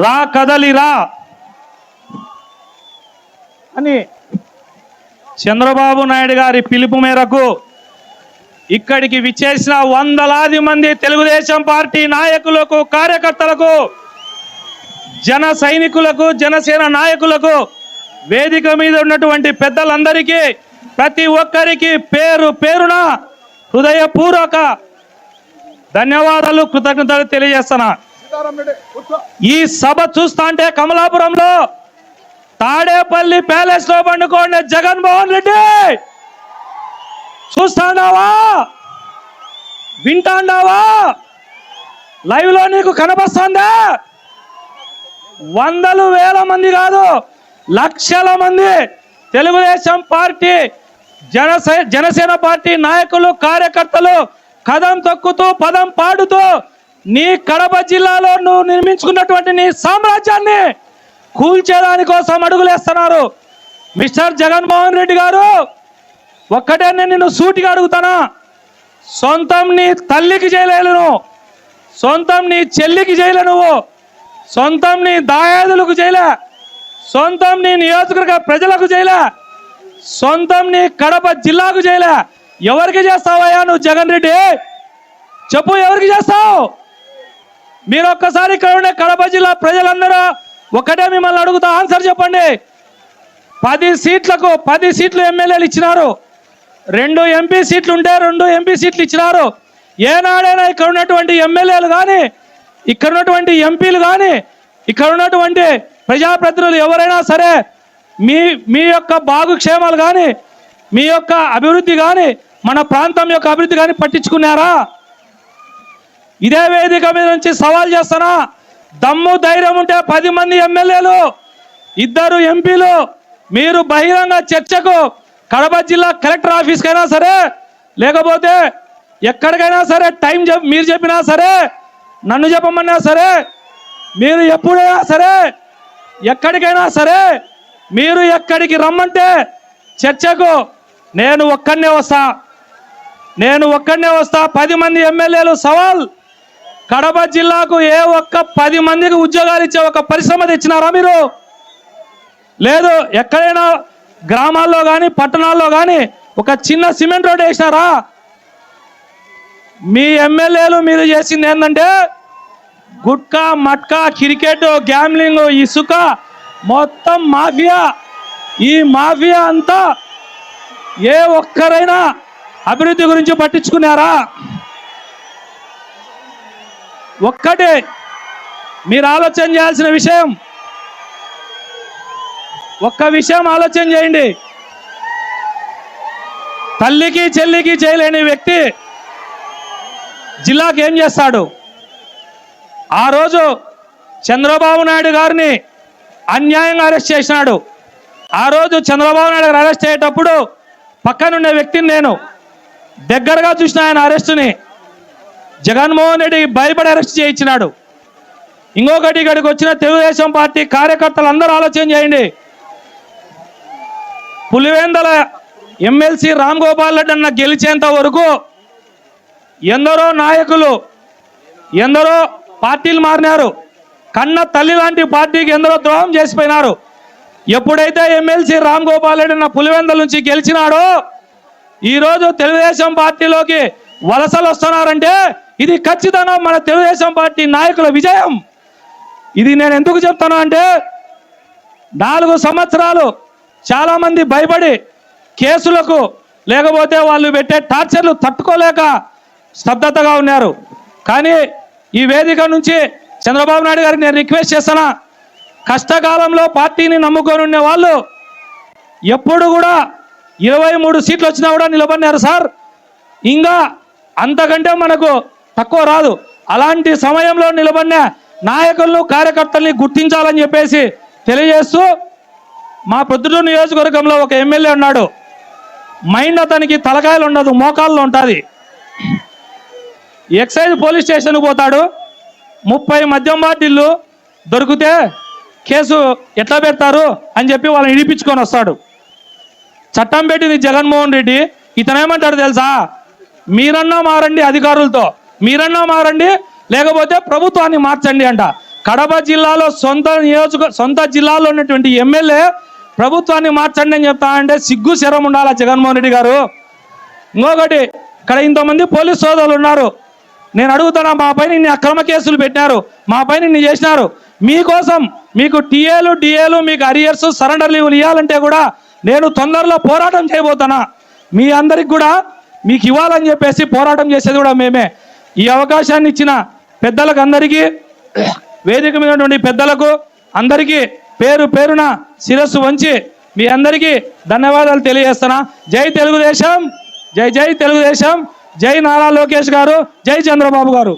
రా కదలిరా అని చంద్రబాబు నాయుడు గారి పిలుపు మేరకు ఇక్కడికి విచ్చేసిన వందలాది మంది తెలుగుదేశం పార్టీ నాయకులకు కార్యకర్తలకు జన సైనికులకు జనసేన నాయకులకు వేదిక మీద ఉన్నటువంటి పెద్దలందరికీ ప్రతి ఒక్కరికి పేరు పేరున హృదయపూర్వక ధన్యవాదాలు కృతజ్ఞతలు తెలియజేస్తున్నా. ఈ సభ చూస్తా అంటే కమలాపురంలో తాడేపల్లి ప్యాలెస్లో పండుకోండి జగన్మోహన్ రెడ్డి. చూస్తాండావా వింటాండావా లైవ్లో నీకు కనబస్తుందా. వందలు వేల మంది కాదు లక్షల మంది తెలుగుదేశం పార్టీ జనసే జనసేన పార్టీ నాయకులు కార్యకర్తలు కదం తొక్కుతూ పదం పాడుతూ నీ కడప జిల్లాలో నువ్వు నిర్మించుకున్నటువంటి నీ సామ్రాజ్యాన్ని కూల్చేదాని కోసం అడుగులేస్తున్నారు. మిస్టర్ జగన్మోహన్ రెడ్డి గారు ఒక్కటే నేను నిన్ను సూటిగా అడుగుతానా? సొంతం నీ తల్లికి చేయలేను సొంతం నీ చెల్లికి చేయలే నువ్వు. సొంతం నీ దాయాదులకు చేయలే సొంతం నీ నియోజకవర్గ ప్రజలకు చేయలే సొంతం నీ కడప జిల్లాకు చేయలే ఎవరికి చేస్తావయ్యా నువ్వు జగన్ రెడ్డి? చెప్పు ఎవరికి చేస్తావు? మీరు ఒక్కసారి ఇక్కడ ఉండే కడప జిల్లా ప్రజలందరూ ఒకటే మిమ్మల్ని అడుగుతా ఆన్సర్ చెప్పండి. పది సీట్లకు పది సీట్లు ఎమ్మెల్యేలు ఇచ్చినారు. రెండు ఎంపీ సీట్లు ఉంటే రెండు ఎంపీ సీట్లు ఇచ్చినారు. ఏనాడైనా ఇక్కడ ఉన్నటువంటి ఎమ్మెల్యేలు కానీ ఇక్కడ ఉన్నటువంటి ఎంపీలు కానీ ఇక్కడ ఉన్నటువంటి ప్రజాప్రతినిధులు ఎవరైనా సరే మీ మీ యొక్క బాగుక్షేమాలు కానీ మీ యొక్క అభివృద్ధి కానీ మన ప్రాంతం యొక్క అభివృద్ధి కానీ పట్టించుకున్నారా? ఇదే వేదిక మీద నుంచి సవాల్ చేస్తానా దమ్ము ధైర్యం ఉంటే పది మంది ఎమ్మెల్యేలు ఇద్దరు ఎంపీలు మీరు బహిరంగ చర్చకు కడప జిల్లా కలెక్టర్ ఆఫీస్కైనా సరే లేకపోతే ఎక్కడికైనా సరే టైం చెప్ మీరు చెప్పినా సరే నన్ను చెప్పమన్నా సరే మీరు ఎప్పుడైనా సరే ఎక్కడికైనా సరే మీరు ఎక్కడికి రమ్మంటే చర్చకు నేను ఒక్కడనే వస్తా. నేను ఒక్కడనే వస్తా పది మంది ఎమ్మెల్యేలు సవాల్. కడప జిల్లాకు ఏ ఒక్క పది మందికి ఉద్యోగాలు ఇచ్చే ఒక పరిశ్రమ తెచ్చినారా మీరు? లేదు ఎక్కడైనా గ్రామాల్లో కానీ పట్టణాల్లో కానీ ఒక చిన్న సిమెంట్ రోడ్ వేసినారా? మీ ఎమ్మెల్యేలు మీరు చేసింది ఏంటంటే గుట్కా మట్కా క్రికెట్ గ్యామ్లింగ్ ఇసుక మొత్తం మాఫియా. ఈ మాఫియా అంతా ఏ ఒక్కరైనా అభివృద్ధి గురించి పట్టించుకున్నారా? ఒక్కటే మీరు ఆలోచన చేయాల్సిన విషయం. ఒక్క విషయం ఆలోచన చేయండి. తల్లికి చెల్లికి చేయలేని వ్యక్తి జిల్లాకి ఏం చేస్తాడు? ఆ రోజు చంద్రబాబు నాయుడు గారిని అన్యాయంగా అరెస్ట్ చేసినాడు. ఆ రోజు చంద్రబాబు నాయుడు గారు అరెస్ట్ అయ్యేటప్పుడు పక్కనున్న వ్యక్తిని నేను దగ్గరగా చూసిన ఆయన అరెస్టుని జగన్మోహన్ రెడ్డి భయపడి అరెస్ట్ చేయించినాడు. ఇంకొకటి ఇక్కడికి వచ్చిన తెలుగుదేశం పార్టీ కార్యకర్తలు అందరూ ఆలోచన చేయండి. పులివెందల ఎమ్మెల్సీ రామ్ గోపాల్ రెడ్డి అన్న గెలిచేంత వరకు ఎందరో నాయకులు ఎందరో పార్టీలు మారినారు. కన్న తల్లి లాంటి పార్టీకి ఎందరో ద్రోహం చేసిపోయినారు. ఎప్పుడైతే ఎమ్మెల్సీ రామ్ గోపాల్ రెడ్డి అన్న పులివెందల నుంచి గెలిచినాడో ఈరోజు తెలుగుదేశం పార్టీలోకి వలసలు వస్తున్నారంటే ఇది ఖచ్చితంగా మన తెలుగుదేశం పార్టీ నాయకుల విజయం. ఇది నేను ఎందుకు చెప్తాను అంటే నాలుగు సంవత్సరాలు చాలామంది భయపడి కేసులకు లేకపోతే వాళ్ళు పెట్టే టార్చర్లు తట్టుకోలేక స్తబ్దతగా ఉన్నారు. కానీ ఈ వేదిక నుంచి చంద్రబాబు నాయుడు గారికి నేను రిక్వెస్ట్ చేస్తున్నా కష్టకాలంలో పార్టీని నమ్ముకొని ఉండే వాళ్ళు ఎప్పుడు కూడా ఇరవై మూడు సీట్లు వచ్చినా కూడా నిలబడినారు సార్. ఇంకా అంతకంటే మనకు తక్కువ రాదు. అలాంటి సమయంలో నిలబడిన నాయకులను కార్యకర్తల్ని గుర్తించాలని చెప్పేసి తెలియజేస్తూ మా పొద్దుటూరు నియోజకవర్గంలో ఒక ఎమ్మెల్యే ఉన్నాడు. మైండ్ అతనికి తలకాయలు ఉండదు మోకాళ్ళు ఉంటుంది. ఎక్సైజ్ పోలీస్ స్టేషన్కి పోతాడు. ముప్పై మద్యం బాటిల్లు దొరికితే కేసు ఎట్లా పెడతారు అని చెప్పి వాళ్ళని ఇడిపించుకొని వస్తాడు. చట్టం పెట్టింది జగన్మోహన్ రెడ్డి. ఇతనేమంటాడు తెలుసా? మీరన్నా మారండి అధికారులతో. మీరన్నా మారండి లేకపోతే ప్రభుత్వాన్ని మార్చండి అంట. కడప జిల్లాలో సొంత నియోజక సొంత జిల్లాలో ఉన్నటువంటి ఎమ్మెల్యే ప్రభుత్వాన్ని మార్చండి అని చెప్తా అంటే సిగ్గు శరం ఉండాలా జగన్మోహన్ రెడ్డి గారు? ఇంకొకటి ఇక్కడ ఇంతమంది పోలీస్ సోదరులు ఉన్నారు. నేను అడుగుతున్నా మా పైన ఇన్ని అక్రమ కేసులు పెట్టినారు. మా పైన ఇన్ని చేసినారు. మీకోసం మీకు టీఏలు డిఏలు మీకు అరియర్స్ సరెండర్ లీవులు ఇవ్వాలంటే కూడా నేను తొందరలో పోరాటం చేయబోతున్నా. మీ అందరికి కూడా మీకు ఇవ్వాలని చెప్పేసి పోరాటం చేసేది కూడా మేమే. ఈ అవకాశాన్ని ఇచ్చిన పెద్దలకు అందరికీ వేదిక మీద పెద్దలకు అందరికీ పేరు పేరున శిరస్సు వంచి మీ అందరికీ ధన్యవాదాలు తెలియజేస్తున్నా. జై తెలుగుదేశం జై జై తెలుగుదేశం జై నారా లోకేష్ గారు జై చంద్రబాబు గారు.